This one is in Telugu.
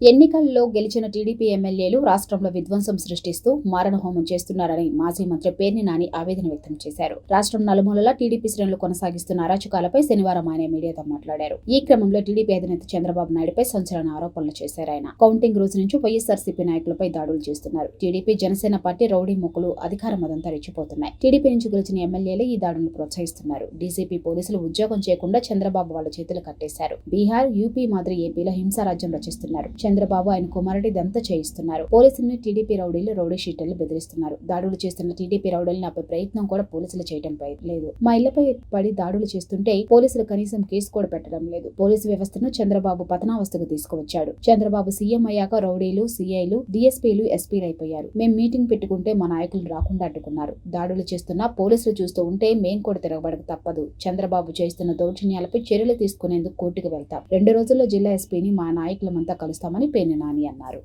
ఎన్నికల్లో గెలిచిన టీడీపీ ఎమ్మెల్యేలు రాష్ట్రంలో విధ్వంసం సృష్టిస్తూ మారణహోమం చేస్తున్నారని మాజీ మంత్రి పేర్ని నాని ఆవేదన వ్యక్తం చేశారు. రాష్ట్రం నలుమూలలా టీడీపీ శ్రేణులు కొనసాగిస్తున్న అరాచకాలపై శనివారం ఆయన మీడియాతో మాట్లాడారు. ఈ క్రమంలో టీడీపీ అధినేత చంద్రబాబు నాయుడుపై సంచలన ఆరోపణలు చేశారు ఆయన. కౌంటింగ్ రోజు నుంచి వైఎస్ఆర్సీపీ నాయకులపై దాడులు చేస్తున్నారు. టీడీపీ జనసేన పార్టీ రౌడీ ముక్కులు అధికార మదంతా రెచ్చిపోతున్నాయి. టీడీపీ నుంచి గెలిచిన ఎమ్మెల్యేలు ఈ దాడులను ప్రోత్సహిస్తున్నారు. డీసీపీ పోలీసులు ఉద్యోగం చేయకుండా చంద్రబాబు వాళ్ళ చేతులు కట్టేశారు. బీహార్ యూపీ మాదిరి ఏపీలో హింసారాజ్యం రచిస్తున్నారు. చంద్రబాబు ఆయన కుమారుడి దంతా చేయిస్తున్నారు. పోలీసులను టీడీపీ రౌడీలు రౌడీ షీటర్లు బెదిరిస్తున్నారు. దాడులు చేస్తున్న టీడీపీ రౌడీలను ఆపే ప్రయత్నం కూడా పోలీసులు చేయడంపై లేదు. మా ఇళ్ళపై పడి దాడులు చేస్తుంటే పోలీసులు కనీసం కేసు కూడా పెట్టడం లేదు. పోలీసు వ్యవస్థను చంద్రబాబు పతనావస్థకు తీసుకువచ్చాడు. చంద్రబాబు సీఎం అయ్యాక రౌడీలు సీఐలు డీఎస్పీలు ఎస్పీలు అయిపోయారు. మేం మీటింగ్ పెట్టుకుంటే మా నాయకులు రాకుండా అడ్డుకున్నారు దాడులు చేస్తున్న పోలీసులు చూస్తూ ఉంటే మేం కూడా తిరగబడక తప్పదు. చంద్రబాబు చేస్తున్న దౌర్జన్యాలపై చర్యలు తీసుకునేందుకు కోర్టుకు వెళ్తాం. రెండు రోజుల్లో జిల్లా ఎస్పీని మా నాయకులమంతా కలుస్తాం. చేస్తామని పేర్ని నాని అన్నారు.